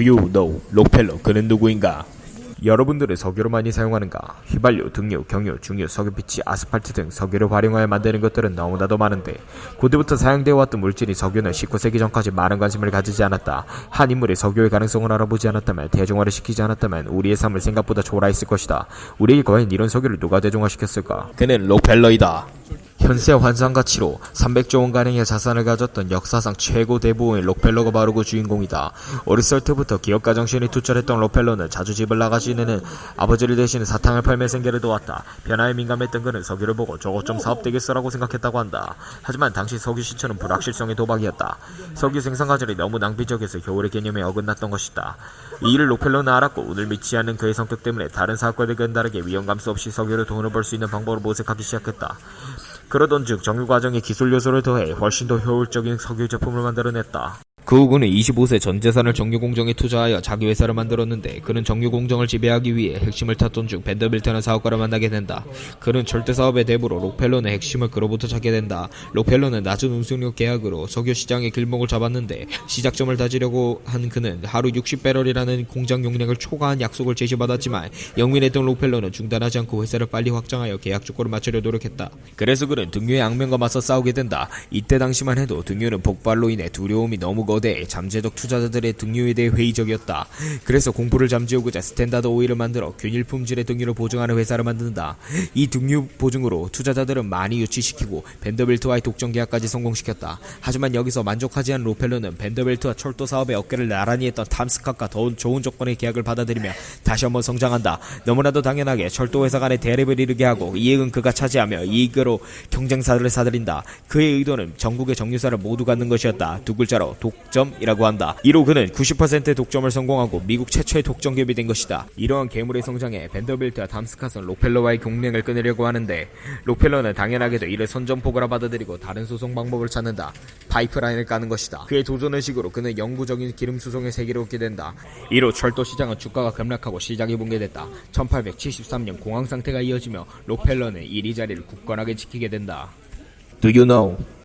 Do you know 록펠러 그는 누구인가? 여러분들은 석유를 많이 사용하는가? 휘발유, 등유, 경유, 중유, 석유빛이 아스팔트 등 석유를 활용하여 만드는 것들은 너무나도 많은데 고대부터 사용되어 왔던 물질인 석유는 19세기 전까지 많은 관심을 가지지 않았다. 한 인물이 석유의 가능성을 알아보지 않았다면 대중화를 시키지 않았다면 우리의 삶을 생각보다 초라했을 것이다. 우리에게 과연 이런 석유를 누가 대중화시켰을까? 그는 록펠러이다. 현세 환상 가치로 300조 원 가량의 자산을 가졌던 역사상 최고 대부호인 록펠러가 그 주인공이다. 어렸을 때부터 기업가 정신이 투철했던 록펠러는 자주 집을 나가시는 아버지를 대신 사탕을 팔며 생계를 도왔다. 변화에 민감했던 그는 석유를 보고 저것 좀 사업 되겠어라고 생각했다고 한다. 하지만 당시 석유 시초는 불확실성의 도박이었다. 석유 생산 과정이 너무 낭비적에서 겨울의 개념에 어긋났던 것이다. 이 일을 록펠러는 알았고 오늘 믿지 않는 그의 성격 때문에 다른 사업가들과는 다르게 위험감수 없이 석유로 돈을 벌 수 있는 방법을 모색하기 시작했다. 그러던 즉 정유 과정에 기술 요소를 더해 훨씬 더 효율적인 석유 제품을 만들어냈다. 그후 그는 25세 전 재산을 정유 공정에 투자하여 자기 회사를 만들었는데 그는 정유 공정을 지배하기 위해 핵심을 탔던 중 벤더빌트라는 사업가를 만나게 된다. 그는 절대 사업의 대부로 록펠러는 핵심을 그로부터 찾게 된다. 록펠러는 낮은 운송료 계약으로 석유 시장의 길목을 잡았는데 시작점을 다지려고 한 그는 하루 60배럴이라는 공장 용량을 초과한 약속을 제시받았지만 영민했던 록펠러는 중단하지 않고 회사를 빨리 확장하여 계약 조건을 맞추려 노력했다. 그래서 그는 등유의 악명과 맞서 싸우게 된다. 이때 당시만 해도 등유는 폭발로 인해 두려움이 너무 거 대해 잠재적 투자자들의 등유에 대해 회의적이었다. 그래서 공포를 잠재우고자 스탠다드 오일을 만들어 균일 품질의 등유를 보증하는 회사를 만든다. 이 등유 보증으로 투자자들은 많이 유치시키고 벤더벨트와의 독점 계약까지 성공시켰다. 하지만 여기서 만족하지 않은 로펠러는 벤더벨트와 철도 사업에 어깨를 나란히 했던 탐스캅과 더 좋은 조건의 계약을 받아들이며 다시 한번 성장한다. 너무나도 당연하게 철도 회사 간의 대립을 이르게 하고 이익은 그가 차지하며 이익으로 경쟁사들을 사들인다. 그의 의도는 전국의 정유사를 모두 갖는 것이었다. 두 글자로 독 점이라고 한다. 이로 그는 90%의 독점을 성공하고 미국 최초의 독점 기업이 된 것이다. 이러한 괴물의 성장에 벤더빌트와 담스카스는 록펠러와의 공랭을 끊으려고 하는데 록펠러는 당연하게도 이를 선전포고라 받아들이고 다른 소송 방법을 찾는다. 파이프라인을 까는 것이다. 그의 도전의식으로 그는 영구적인 기름 수송의 세계를 얻게 된다. 이로 철도 시장은 주가가 급락하고 시장이 붕괴됐다. 1873년 공황 상태가 이어지며 록펠러는 이리 자리를 굳건하게 지키게 된다. Do you know?